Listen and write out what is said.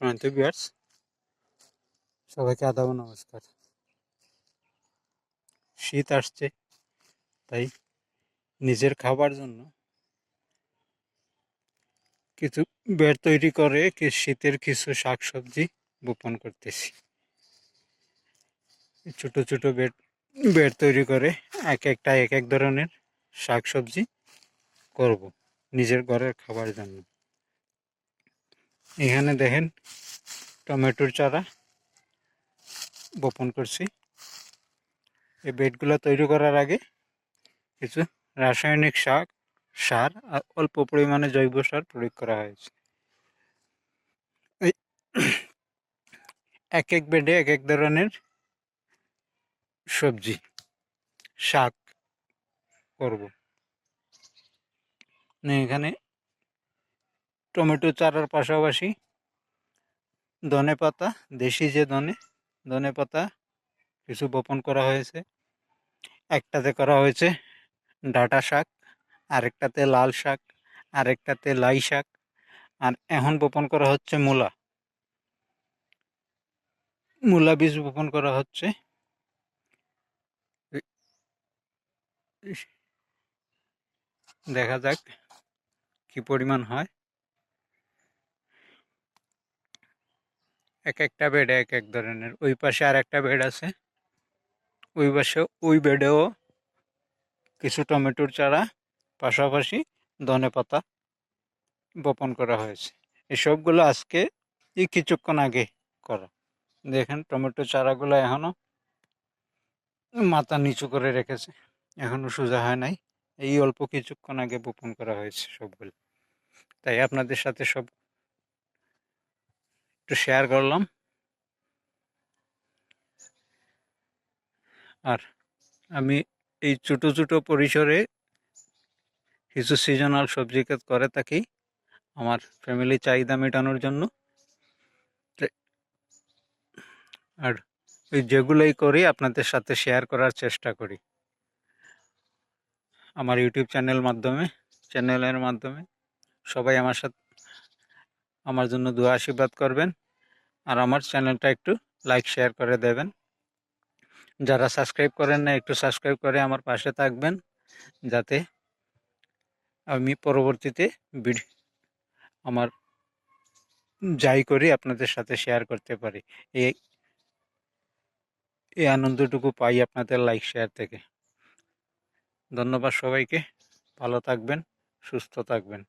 সম্মানিত বিয়ার্স সবাইকে আদাব নমস্কার। শীত আসছে, তাই নিজের খাবার জন্য কিছু বেড তৈরি করে কি শীতের কিছু শাকসবজি বপন করতেছি। ছোট ছোট বেড বেড তৈরি করে এক একটা, এক এক ধরনের শাকসবজি করব নিজের ঘরের খাবার জন্য। এখানে দেখেন টমেটোর চারা বপন করছি। এই বেডগুলো তৈরি করার আগে কিছু রাসায়নিক শাক সার আর অল্প পরিমাণে জৈব সার প্রয়োগ করা হয়েছে। এক এক বেডে এক এক ধরনের সবজি, শাক করব। এখানে টমেটো চারার পাশাপাশি ধনে পাতা, দেশি যে ধনে ধনে পাতা কিছু বপন করা হয়েছে। একটাতে করা হয়েছে ডাটা শাক, আরেকটাতে লাল শাক, আরেকটাতে লাই শাক, আর এখন বপন করা হচ্ছে মূলা। মূলা বীজ বপন করা হচ্ছে। দেখা যাক কি পরিমাণ হয়। এক একটা বেডে এক এক ধরনের। ওই পাশে আর একটা বেড আছে। ওই পাশে, ওই বেডেও কিছু টমেটোর চারা, পাশাপাশি ধনে পাতা বপন করা হয়েছে। এই সবগুলো আজকে এই কিছুক্ষণ আগে করা। দেখেন, টমেটো চারাগুলো এখনও মাথা নিচু করে রেখেছে। এখনও সোজা হয় নাই। এই অল্প কিছুক্ষণ আগে বপন করা হয়েছে সবগুলো। তাই আপনাদের সাথে সব একটু শেয়ার করলাম। আর আমি এই ছোটো ছোটো পরিসরে কিছু সিজনাল সবজি ক্ষেত করে থাকি আমার ফ্যামিলি চাহিদা মেটানোর জন্য। আর ওই যেগুলোই করি আপনাদের সাথে শেয়ার করার চেষ্টা করি। আমার ইউটিউব চ্যানেল মাধ্যমে চ্যানেলের মাধ্যমে সবাই আমার সাথে আমার জন্য দোয়া আশীর্বাদ করবেন। আর আমার চ্যানেলটা একটু লাইক, শেয়ার করে দেবেন। যারা সাবস্ক্রাইব করেন না একটু সাবস্ক্রাইব করে আমার পাশে থাকবেন। যাতে আমি পরবর্তীতে ভিডিও আমার যাই করি, আপনাদের সাথে শেয়ার করতে পারি। এই আনন্দটুকু পাই আপনাদের লাইক, শেয়ার থেকে। ধন্যবাদ সবাইকে। ভালো থাকবেন, সুস্থ থাকবেন।